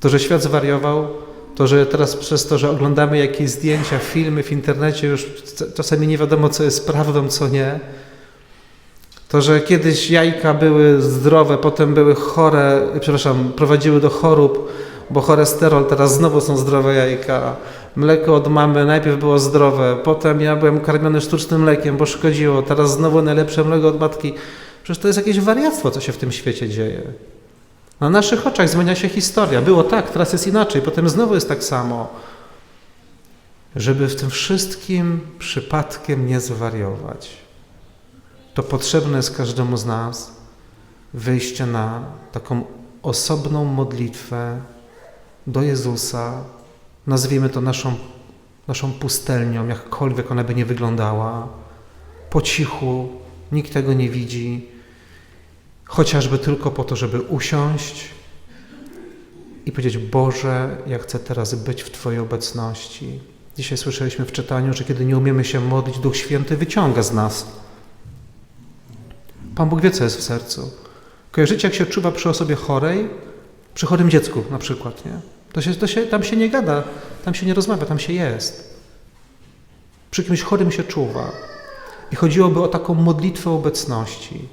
To, że świat zwariował, to, że teraz przez to, że oglądamy jakieś zdjęcia, filmy w internecie, już czasami nie wiadomo, co jest prawdą, co nie. To, że kiedyś jajka były zdrowe, potem były chore, przepraszam, prowadziły do chorób, bo cholesterol, teraz znowu są zdrowe jajka. Mleko od mamy najpierw było zdrowe, potem ja byłem karmiony sztucznym mlekiem, bo szkodziło, teraz znowu najlepsze mleko od matki. Przecież to jest jakieś wariactwo, co się w tym świecie dzieje. Na naszych oczach zmienia się historia. Było tak, teraz jest inaczej, potem znowu jest tak samo. Żeby w tym wszystkim przypadkiem nie zwariować, to potrzebne jest każdemu z nas wyjście na taką osobną modlitwę do Jezusa. Nazwijmy to naszą, naszą pustelnią, jakkolwiek ona by nie wyglądała. Po cichu, nikt tego nie widzi chociażby tylko po to, żeby usiąść i powiedzieć: Boże, ja chcę teraz być w Twojej obecności. Dzisiaj słyszeliśmy w czytaniu, że kiedy nie umiemy się modlić, Duch Święty wyciąga z nas. Pan Bóg wie, co jest w sercu. Kojarzycie, jak się czuwa przy osobie chorej, przy chorym dziecku na przykład, nie? To się, to się, tam się nie gada, tam się nie rozmawia, tam się jest. Przy kimś chorym się czuwa. I chodziłoby o taką modlitwę obecności.